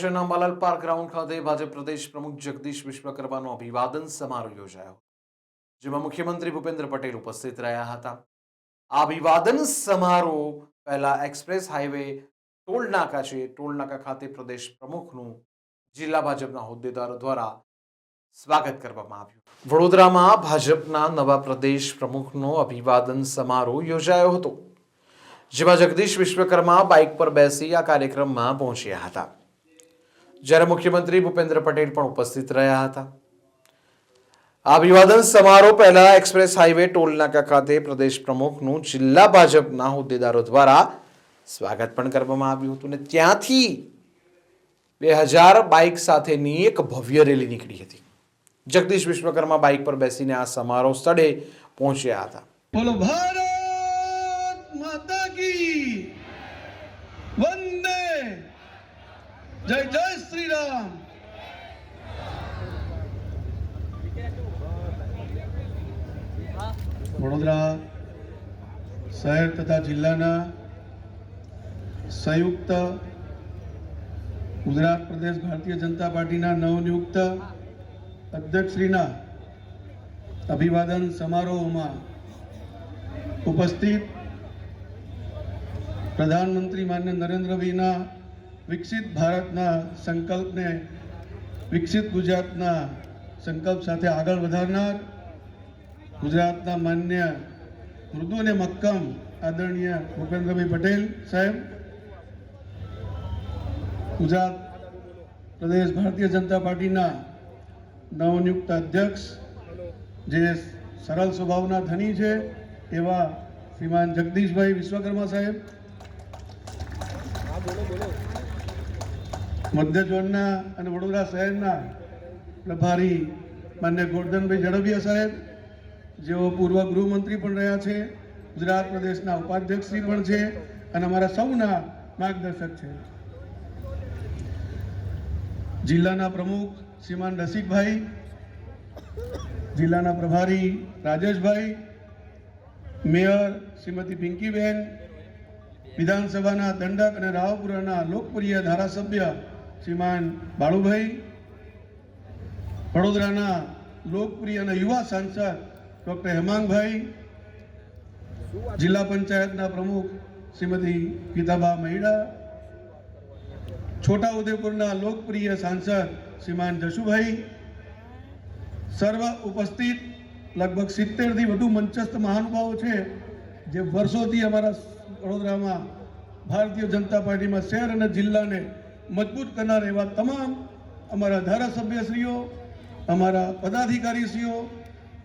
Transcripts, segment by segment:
શહેરના મલાલ park ground ખાતે ભાજપ પ્રદેશ પ્રમુખ જગદીશ વિશ્વકર્માનો અભિવાદન સમારોહ યોજાયો. જેમાં મુખ્યમંત્રી ભૂપેન્દ્ર પટેલ ઉપસ્થિત રહ્યા હતા. આ અભિવાદન સમારોહ પહેલા એક્સપ્રેસ હાઈવે ટોલ નાકા છે. ટોલ નાકા ખાતે પ્રદેશ પ્રમુખનું જિલ્લા ભાજપના હોદ્દેદારો દ્વારા સ્વાગત કરવામાં આવ્યું. વડોદરામાં ભાજપના નવા પ્રદેશ પ્રમુખનો અભિવાદન સમારોહ યોજાયો હતો. જેમાં જગદીશ વિશ્વકર્મા બાઇક પર બેસી આ કાર્યક્રમમાં પહોંચ્યા હતા. જ્યારે મુખ્યમંત્રી ભૂપેન્દ્ર પટેલ પણ ઉપસ્થિત રહ્યા હતા. આ અભિવાદન સમારોહ પહેલા એક્સપ્રેસ હાઈવે ટોલ નાકા ખાતે પ્રદેશ પ્રમુખનું જિલ્લા ભાજપના હોદ્દેદારો દ્વારા સ્વાગત પણ કરવામાં આવ્યું હતું અને ત્યાંથી બે હજાર બાઇક સાથેની એક ભવ્ય રેલી નીકળી હતી. જગદીશ વિશ્વકર્મા બાઇક પર બેસીને આ સમારોહ સ્થળે પહોંચ્યા હતા. ભારત માતા કી વંદે જય જય શ્રી રામ વડોદરા શહેર તથા જિલ્લાના સંયુક્ત ગુજરાત પ્રદેશ ભારતીય જનતા પાર્ટીના નવનિયુક્ત અધ્યક્ષશ્રીના અભિવાદન સમારોહમાં ઉપસ્થિત પ્રધાનમંત્રી માન્ય નરેન્દ્રભાઈના વિકસિત ભારતના સંકલ્પને, વિકસિત ગુજરાતના સંકલ્પ સાથે આગળ વધારનાર ગુજરાતના માન્ય મૃદુ અને મક્કમ આદરણીય ભૂપેન્દ્રભાઈ પટેલ સાહેબ, ગુજરાત પ્રદેશ ભારતીય જનતા પાર્ટીના નવનિયુક્ત અધ્યક્ષ, જે સરળ સ્વભાવના ધની છે એવા શ્રીમાન જગદીશભાઈ વિશ્વકર્મા સાહેબ. મધ્ય ઝોનના અને વડોદરા શહેરના પ્રભારી માન્ય ગોરધનભાઈ ઝડબિયા સાહેબ, જેઓ પૂર્વ ગૃહમંત્રી પણ રહ્યા છે, ગુજરાત પ્રદેશના ઉપાધ્યક્ષશ્રી પણ છે અને અમારા સૌના માર્ગદર્શક છે. જિલ્લાના પ્રમુખ શ્રીમાન રસિકભાઈ, જિલ્લાના પ્રભારી રાજેશભાઈ, મેયર શ્રીમતી પિંકીબેન, વિધાનસભાના દંડક અને રાવપુરાના લોકપ્રિય ધારાસભ્ય શ્રીમાન બાળુભાઈ વડોદરાના લોકપ્રિય અને યુવા સાંસદ ડૉક્ટર હેમાંગભાઈ, જિલ્લા પંચાયતના પ્રમુખ શ્રીમતી ગીતાબા મહિડા છોટા ઉદેપુરના લોકપ્રિય સાંસદ શ્રીમાન જશુભાઈ, સર્વ ઉપસ્થિત લગભગ સિત્તેરથી વધુ મંચસ્થ મહાનુભાવો છે, જે વર્ષોથી અમારા વડોદરામાં ભારતીય જનતા પાર્ટીમાં શહેર અને જિલ્લાને મજબૂત કરનાર એવા તમામ અમારા ધારાસભ્યશ્રીઓ, અમારા પદાધિકારીશ્રીઓ,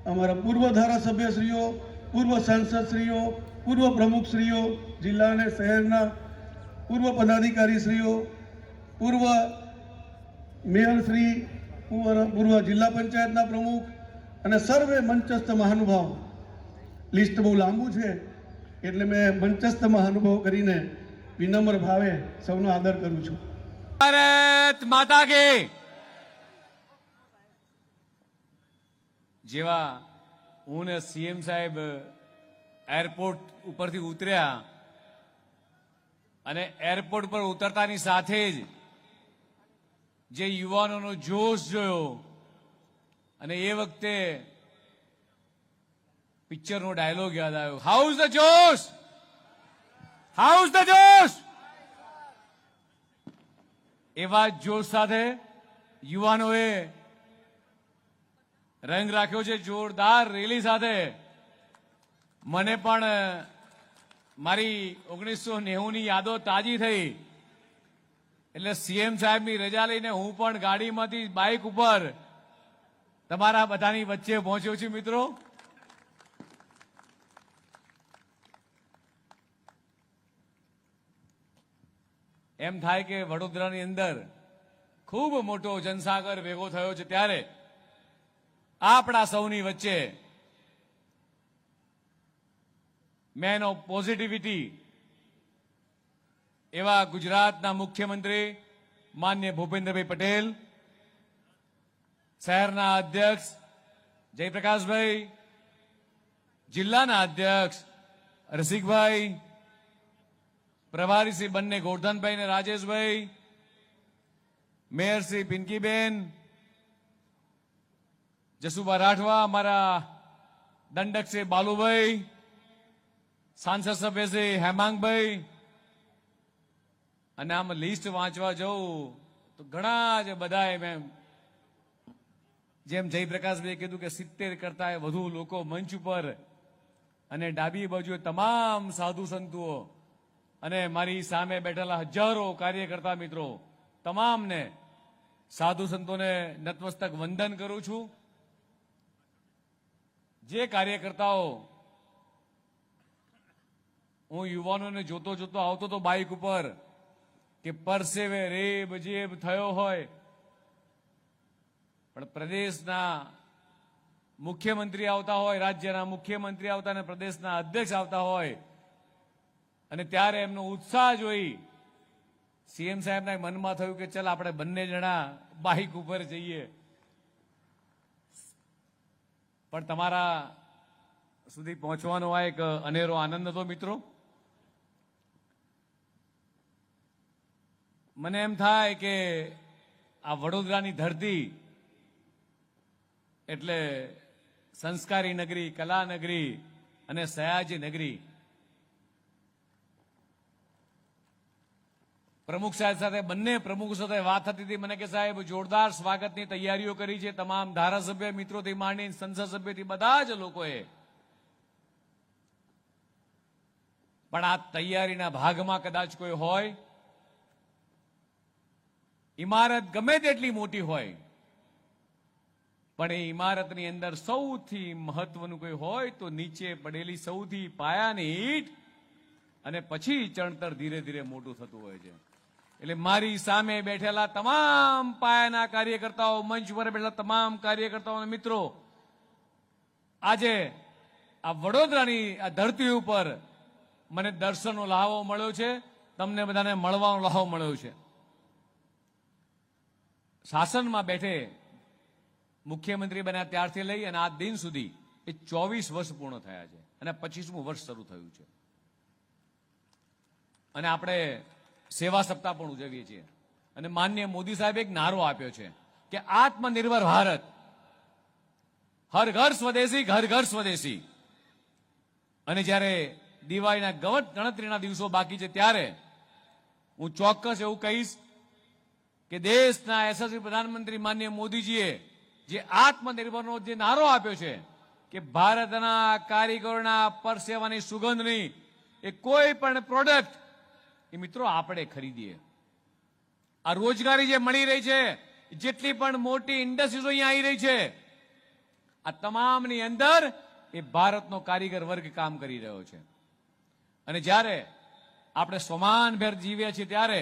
અમારા પૂર્વ ધારાસભ્યશ્રીઓ, પૂર્વ સાંસદશ્રીઓ, પૂર્વ પ્રમુખશ્રીઓ, જિલ્લા અને શહેરના પૂર્વ પદાધિકારીશ્રીઓ, પૂર્વ મેયરશ્રી, પૂર્વ જિલ્લા પંચાયતના પ્રમુખ અને સર્વે મંચસ્થ મહાનુભાવ. લિસ્ટ બહુ લાંબુ છે, એટલે મેં મંચસ્થ મહાનુભાવ કરીને વિનમ્ર ભાવે સૌનો આદર કરું છું. ભારત માતા કે. જેવા હું ને સીએમ સાહેબ એરપોર્ટ ઉપરથી ઉતર્યા અને એરપોર્ટ પર ઉતરતાની સાથે જ જે યુવાનોનો જોશ જોયો અને એ વખતે પિક્ચરનો ડાયલોગ યાદ આવ્યો how's the josh how's the josh એવા જોશ સાથે યુવાનોએ રંગ રાખ્યો છે જોરદાર રેલી સાથે. મને પણ મારી ઓગણીસો નેવુંની યાદો તાજી થઈ. એટલે સીએમ સાહેબની રજા લઈને હું પણ ગાડીમાંથી બાઇક ઉપર તમારા બધાની વચ્ચે પહોંચ્યો છું મિત્રો. એમ થાય કે વડોદરાની અંદર ખૂબ મોટો જનસાગર ભેગો થયો છે ત્યારે આપણા સૌની વચ્ચે મેન ઓફ પોઝિટિવિટી એવા ગુજરાતના મુખ્યમંત્રી માન્ય ભૂપેન્દ્રભાઈ પટેલ, શહેરના અધ્યક્ષ જયપ્રકાશભાઈ, જિલ્લાના અધ્યક્ષ રસિકભાઈ પ્રભારી શ્રી બંને ગોરધનભાઈ ને રાજેશભાઈ, મેયર શ્રી પિંકીબેન જસુભા રાઠવા, અમારા દંડક શ્રી બાલુભાઈ, સાંસદ સભ્ય શ્રી હેમાંગભાઈ, અને આમ લિસ્ટ વાંચવા જવું તો ઘણા જ બધા મેં જેમ જયપ્રકાશભાઈ કીધું કે સિત્તેર કરતા વધુ લોકો મંચ ઉપર અને ડાબી બાજુએ તમામ સાધુ સંતુઓ અને મારી સામે બેઠેલા હજારો કાર્યકર્તા મિત્રો, તમામને સાધુ સંતોને નતમસ્તક વંદન કરું છું. જે કાર્યકર્તાઓ હું યુવાનોને જોતો જોતો આવતો તો બાઇક ઉપર કે પરસેવે રેબ જેબ થયો હોય, પણ પ્રદેશના મુખ્યમંત્રી આવતા હોય, રાજ્યના મુખ્યમંત્રી આવતા અને પ્રદેશના અધ્યક્ષ આવતા હોય અને ત્યારે એમનો ઉત્સાહ જોઈ સીએમ સાહેબના મનમાં થયું કે ચલ આપણે બંને જણા બાઇક ઉપર જઈએ. પણ તમારા સુધી પહોંચવાનો આ એક અનેરો આનંદ હતો મિત્રો. મને એમ થાય કે આ વડોદરાની ધરતી એટલે સંસ્કારી નગરી, કલા નગરી અને સયાજી નગરી પ્રમુખ સાહેબ સાથે, બંને પ્રમુખ સાથે વાત થતી હતી મને કે સાહેબ, જોરદાર સ્વાગતની તૈયારીઓ કરી છે. તમામ ધારાસભ્ય મિત્રોથી માંડી સંસદ સભ્યથી બધા જ લોકોએ. પણ આ તૈયારીના ભાગમાં કદાચ કોઈ હોય ઇમારત ગમે તેટલી મોટી હોય, પણ એ ઇમારતની અંદર સૌથી મહત્વનું કોઈ હોય તો નીચે પડેલી સૌથી પાયાની ઈટ અને પછી ચણતર ધીરે ધીરે મોટું થતું હોય છે. એટલે મારી સામે બેઠેલા તમામ પાયાના કાર્યકર્તાઓ મંચ પર બેઠેલા તમામ કાર્યકર્તાઓ મિત્રો, આજે આ વડોદરાની આ ધરતી ઉપર મને દર્શનનો લહાવો મળ્યો છે, તમને બધાને મળવાનો લહાવો મળ્યો છે. શાસનમાં બેઠે મુખ્યમંત્રી બન્યા ત્યારથી લઈ અને આ દિન સુધી એ ચોવીસ વર્ષ પૂર્ણ થયા છે અને પચીસમું વર્ષ શરૂ થયું છે. અને આપણે સેવા સપ્તાહ પણ ઉજવીએ છીએ. અને માન્ય મોદી સાહેબે એક નારો આપ્યો છે કે આત્મનિર્ભર ભારત. હર ઘર સ્વદેશી, ઘર ઘર સ્વદેશી. અને જ્યારે દિવાળીના ગવત ગણતરીના દિવસો બાકી છે ત્યારે હું ચોક્કસ એવું કહીશ કે દેશના યશસ્વી પ્રધાનમંત્રી માન્ય મોદીજીએ જે આત્મનિર્ભરનો જે નારો આપ્યો છે કે ભારતના કારીગરોના પરસેવાની સુગંધની એ કોઈ પણ પ્રોડક્ટ એ મિત્રો આપણે ખરીદીએ. આ રોજગારી જે મળી રહી છે, જેટલી પણ મોટી ઇન્ડસ્ટ્રીઝ અહીંયા આવી રહી છે, આ તમામની અંદર એ ભારતનો કારીગર વર્ગ કામ કરી રહ્યો છે. અને જ્યારે આપણે સમાનભેર જીવીએ છીએ ત્યારે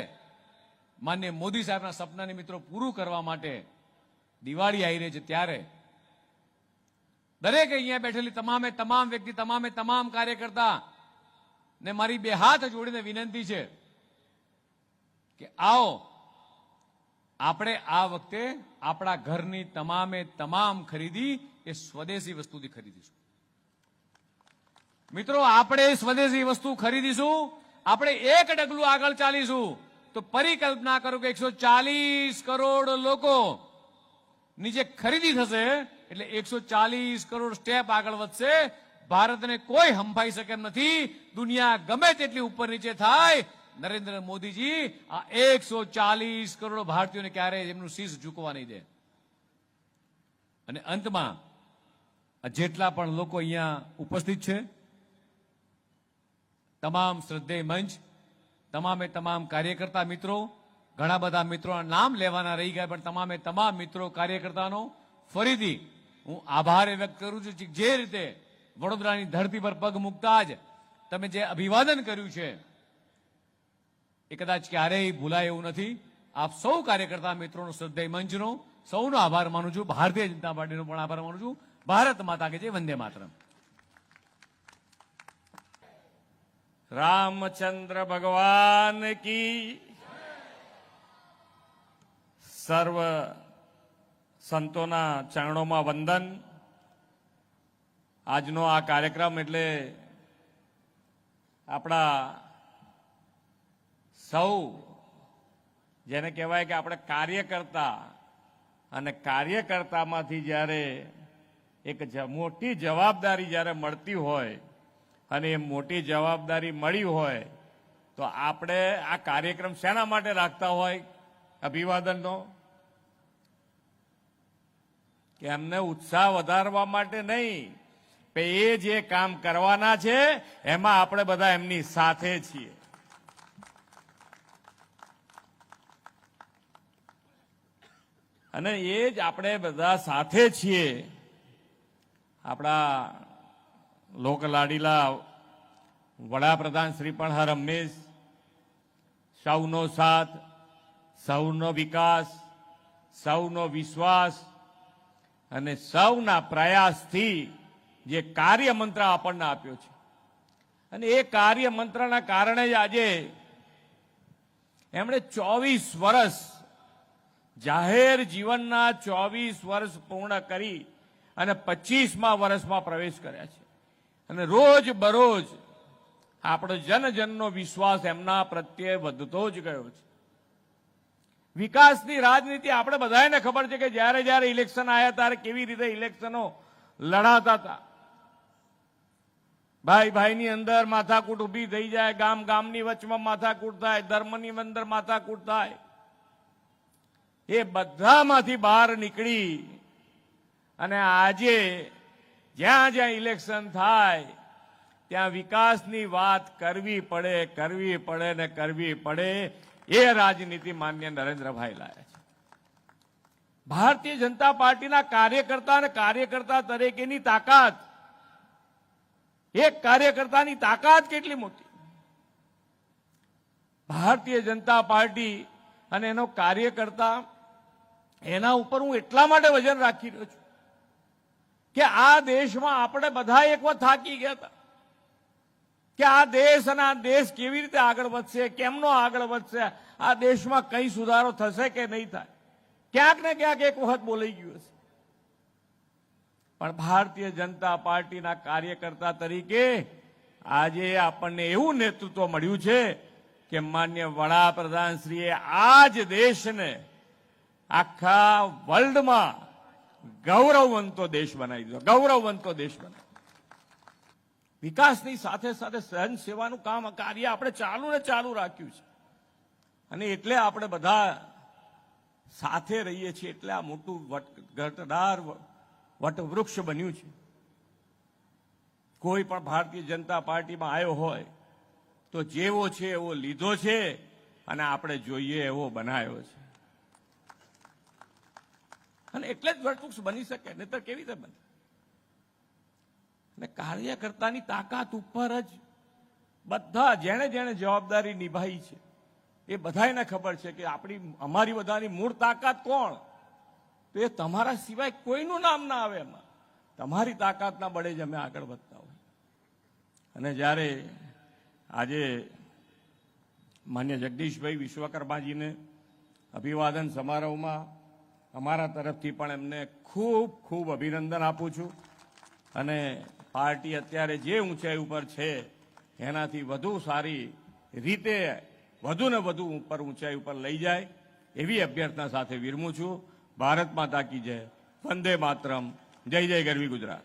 માન્ય મોદી સાહેબના સપનાને મિત્રો પૂરું કરવા માટે દિવાળી આવી રહી છે ત્યારે દરેક અહીંયા બેઠેલી તમામે તમામ વ્યક્તિ, તમામે તમામ કાર્યકર્તા ને મારી બે હાથ જોડીને વિનંતી છે કે આવો, આપણે આ વખતે આપણા ઘરની તમામે તમામ ખરીદી એ સ્વદેશી વસ્તુથી ખરીદીશું. મિત્રો, આપણે સ્વદેશી વસ્તુ ખરીદીશું, આપણે એક ડગલું આગળ ચાલીશું, તો પરિકલ્પના કરો કે એકસો કરોડ લોકો ની જે ખરીદી થશે, એટલે એકસો ચાલીસ કરોડ સ્ટેપ આગળ વધશે ભારતને કોઈ હંફાઈ શકે નથી. દુનિયા ગમે તેટલી ઉપર નીચે થાય. નરેન્દ્ર મોદીજી, આ એકસો ચાલીસ કરોડ ભારતીયોને ક્યારેય એમનું શીશ ઝૂકવા નહીં દે. અને અંતમાં જેટલા પણ લોકો અહીંયા ઉપસ્થિત છે, તમામ શ્રદ્ધેય મંચ, તમામે તમામ કાર્યકર્તા મિત્રો, ઘણા બધા મિત્રોના નામ લેવાના રહી ગયા, પણ તમામે તમામ મિત્રો કાર્યકર્તાનો ફરીથી હું આભાર વ્યક્ત કરું છું. જે રીતે વડોદરાની ધરતી પર પગ મૂકતા જ તમે જે અભિવાદન કર્યું છે, એ કદાચ ક્યારેય ભૂલાય એવું નથી. આપ સૌ કાર્યકર્તા મિત્રોનો શ્રદ્ધેય મંચનો સૌનો આભાર માનું છું. ભારતીય જનતા પાર્ટીનો પણ આભાર માનું છું. ભારત માતા કે જે વંદે માતરમ. રામચંદ્ર ભગવાન કી સર્વ સંતોના ચરણોમાં વંદન. આજનો આ કાર્યક્રમ એટલે આપણા સૌ, જેને કહેવાય કે આપણે કાર્યકર્તા અને કાર્યકર્તામાંથી જ્યારે એક મોટી જવાબદારી જ્યારે મળતી હોય અને એ મોટી જવાબદારી મળી હોય, તો આપણે આ કાર્યક્રમ શેના માટે રાખતા હોય? અભિવાદનનો? કે એમને ઉત્સાહ વધારવા માટે નહીં? એ જે કામ કરવાના છે, એમાં આપણે બધા એમની સાથે છીએ. અને એ જ આપણે બધા સાથે છીએ. આપણા લોકલાડીલા વડાપ્રધાન શ્રી પણ હર હંમેશ, સૌનો સાથ, સૌનો વિકાસ, સૌનો વિશ્વાસ અને સૌના પ્રયાસથી જે કાર્ય મંત્ર આપણને આપ્યો છે. અને એ કાર્ય મંત્રના કારણે જ આજે એમણે ચોવીસ વર્ષ જાહેર જીવનના ચોવીસ વર્ષ પૂર્ણ કરી અને પચીસમા વર્ષમાં પ્રવેશ કર્યા છે. અને રોજ બરોજ આપણો જનજનનો વિશ્વાસ એમના પ્રત્યે વધતો જ ગયો છે. વિકાસની રાજનીતિ આપણે બધાને ખબર છે કે જ્યારે જ્યારે ઇલેક્શન આવ્યા ત્યારે કેવી રીતે ઇલેક્શનો લડાતા હતા. ભાઈ ભાઈની અંદર માથાકૂટ ઊભી થઈ જાય, ગામ ગામની વચમાં માથાકૂટ થાય, ધર્મની અંદર માથાકૂટ થાય. એ બધામાંથી બહાર નીકળી અને આજે જ્યાં જ્યાં ઇલેક્શન થાય, ત્યાં વિકાસની વાત કરવી પડે કરવી પડે ને કરવી પડે એ રાજનીતિ માન્ય નરેન્દ્રભાઈ લાયા છે. ભારતીય જનતા પાર્ટીના કાર્યકર્તા અને કાર્યકર્તા તરીકેની તાકાત એક કાર્યકર્તાની તાકાત કેટલી મોટી? ભારતીય જનતા પાર્ટી અને એનો કાર્યકર્તા એના ઉપર હું એટલા માટે વજન રાખી રહ્યો છું કે આ દેશમાં આપણે બધા એક વખત થાકી ગયા હતા કે આ દેશ અને આ દેશ કેવી રીતે આગળ વધશે, કેમનો આગળ વધશે, આ દેશમાં કઈ સુધારો થશે કે નહીં થાય? ક્યાંક ને ક્યાંક એક વખત બોલાઈ ગયું હશે. પણ ભારતીય જનતા પાર્ટીના કાર્યકર્તા તરીકે આજે આપણને એવું નેતૃત્વ મળ્યું છે કે માન્ય વડાપ્રધાન શ્રીએ આ જ દેશને આખા વર્લ્ડમાં ગૌરવવંતો દેશ બનાવી દીધો. ગૌરવવંતો દેશ બનાવી વિકાસની સાથે સાથે સહન સેવાનું કામ, કાર્ય આપણે ચાલુ ને ચાલુ રાખ્યું છે. અને એટલે આપણે બધા સાથે રહીએ છીએ. એટલે આ મોટું ઘટદાર વટવૃક્ષ બન્યું છે. કોઈ પણ ભારતીય જનતા પાર્ટીમાં આવ્યો હોય, તો જેવો છે એવો લીધો છે અને આપણે જોઈએ એવો બનાવ્યો છે. અને એટલે જ વટવૃક્ષ બની શકે, નહીતર કેવી રીતે બને? અને કાર્યકર્તાની તાકાત ઉપર જ બધા જેણે જેણે જવાબદારી નિભાવી છે. એ બધાને ખબર છે કે આપણી, અમારી બધાની મૂળ તાકાત કોણ? તો એ તમારા સિવાય કોઈનું નામ ના આવે એમાં. તમારી તાકાતના બળે જ અમે આગળ વધતા હોય. અને જ્યારે આજે માન્ય જગદીશભાઈ વિશ્વકર્માજીને અભિવાદન સમારોહમાં અમારા તરફથી પણ એમને ખૂબ ખૂબ અભિનંદન આપું છું. અને પાર્ટી અત્યારે જે ઊંચાઈ ઉપર છે, એનાથી વધુ સારી રીતે વધુ ને વધુ ઉપર ઊંચાઈ ઉપર લઈ જાય એવી અભ્યર્થના સાથે વિરમું છું. ભારત માતા કી જય. વંદે માતરમ. જય જય ગરવી ગુજરાત.